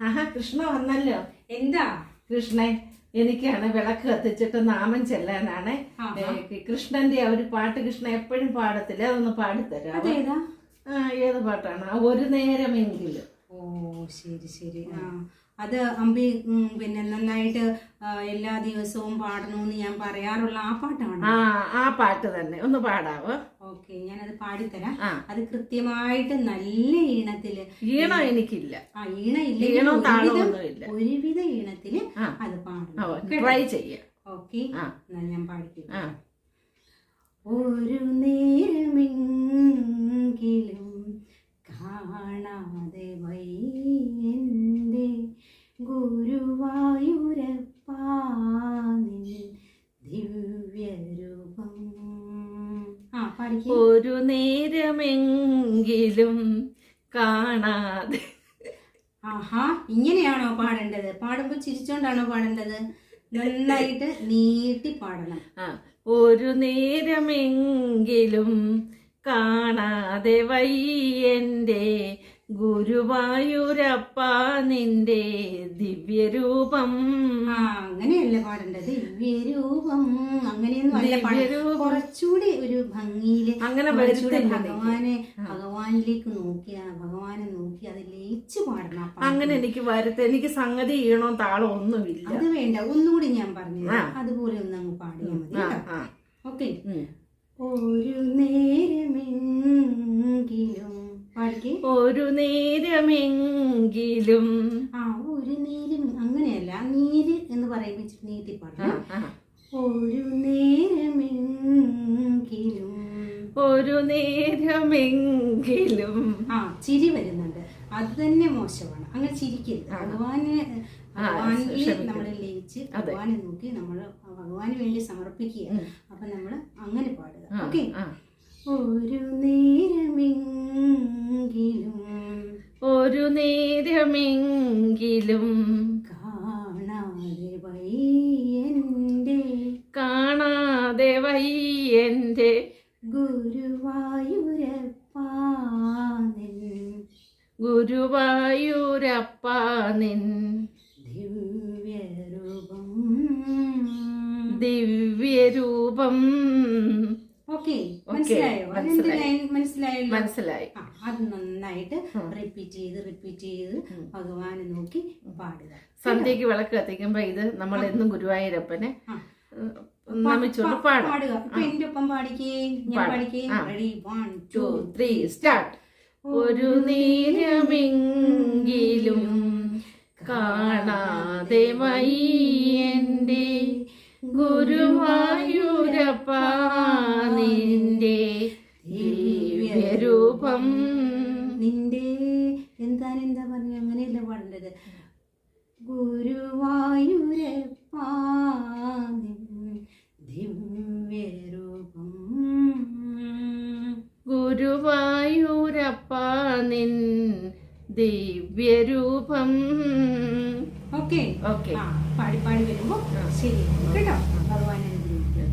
ആഹാ കൃഷ്ണ വന്നല്ലോ. എന്താ? കൃഷ്ണൻ എനിക്കാണ് വിളക്ക് കത്തിച്ചിട്ട് നാമം ചെല്ലാനാണ്. കൃഷ്ണന്റെ ആ ഒരു പാട്ട് കൃഷ്ണ എപ്പോഴും പാടത്തില്ല? അതൊന്ന് പാടിത്തരാം ആ ഏത് പാട്ടാണ്? ഒരു നേരമെങ്കിലും. ഓ ശരി ശരി. ആ അത് അമ്പി പിന്നെ നന്നായിട്ട് എല്ലാ ദിവസവും പാടണമെന്ന് ഞാൻ പറയാറുള്ള ആ പാട്ടാണ്? ആ ആ പാട്ട് തന്നെ. ഒന്ന് പാടാവോ? ഓക്കെ ഞാനത് പാടിത്തരാം. അത് കൃത്യമായിട്ട് നല്ല ഈണത്തിൽ ഈണം എനിക്കില്ല. ആ ഈണ ഇല്ല ഒരുവിധ ഈണത്തിൽ. അത് പാടും ട്രൈ ചെയ്യാം. ഓക്കെ. എന്നാ ഞാൻ പാടിക്കാം ഒരു നേരമെങ്കിലും കാണാതെ വയ്യന്റെ ഗുരുവായൂരപ്പാനിൻ ഒരു നേരമെങ്കിലും കാണാതെ. ആഹാ ഇങ്ങനെയാണോ പാടേണ്ടത്? പാടുമ്പോൾ ചിരിച്ചോണ്ടാണോ പാടേണ്ടത്? നന്നായിട്ട് നീട്ടി പാടണം. ആ ഒരു നേരമെങ്കിലും കാണാതെ വയ്യന്റെ ഗുരുവായൂരപ്പ നിന്റെ ദിവ്യരൂപം. അങ്ങനെയല്ല പാടേണ്ടത്? ദിവ്യരൂപം. അങ്ങനെയൊന്നും അല്ല. കുറച്ചുകൂടി ഒരു ഭംഗിയിൽ അങ്ങനെ ഭഗവാനെ ഭഗവാനിലേക്ക് നോക്കിയ ഭഗവാനെ നോക്കി അത് ലയിച്ച് പാടണം അങ്ങനെ എനിക്ക് വരത്തെ എനിക്ക് സംഗതി ഈണോ താളോ ഒന്നുമില്ല. അത് വേണ്ട. ഒന്നുകൂടി ഞാൻ പറഞ്ഞു അതുപോലെ ഒന്ന് അങ്ങ് പാടിയാൽ മതി ഓക്കെ. ഒരു പാടിക്കേ ഒരു നേരമെങ്കിലും. ആ ഒരു നേരം അങ്ങനെയല്ല നീര് എന്ന് പറയുമ്പോൾ നീതി പാടാം ഒരു നേരമെങ്കിലും. ഒരു നേരമെങ്കിലും. ആ ചിരി വരുന്നുണ്ട്. അത് തന്നെ മോശമാണ്. അങ്ങനെ ചിരിക്കരുത്. ഭഗവാന് ഭഗവാനിൽ. നമ്മൾ ലയിച്ച്. ഭഗവാനെ നോക്കി നമ്മൾ ഭഗവാന് വേണ്ടി സമർപ്പിക്കുക. അപ്പൊ നമ്മൾ അങ്ങനെ പാടുക. ഓക്കെ? ഒരു ഒരു നേരമെങ്കിലും കാണാതെ വയ്യന്റെ കാണാതെ വയ്യന്റെ ഗുരുവായൂരപ്പാനിൻ ഗുരുവായൂരപ്പാനിൻ ദിവ്യരൂപം. ദിവ്യരൂപം ഓക്കെ മനസ്സിലായോ? അത് നന്നായിട്ട് റിപ്പീറ്റ് ചെയ്ത് റിപ്പീറ്റ് ചെയ്ത് ഭഗവാനെ നോക്കി പാടുക. സന്ധ്യക്ക് വിളക്ക് കത്തിക്കുമ്പോ ഇത് നമ്മൾ എന്നും ഗുരുവായൂരപ്പനെ പാടുക. എന്റെ ഒപ്പം പാടിക്കേ ഞാൻ പാടാം. പാടിക്കേ. Ready one two three start ഒരു നേരമെങ്കിലും കാണാതെ വയ്യന്റെ ഗുരുവായൂരപ്പ നിന്റെ ദിവ്യരൂപം. നിന്റെ എന്താണ് എന്താ പറഞ്ഞ? അങ്ങനെയല്ല പാടേണ്ടത്. ഗുരുവായൂരപ്പ ദിവ്യരൂപം. ഗുരുവായൂരപ്പ നിൻ ദിവ്യരൂപം. ഓക്കെ. ഓക്കെ. പാടി പാടി വരുമ്പോ ശരി. കേട്ടോ? ഭഗവാൻ അനുഗ്രഹിക്കും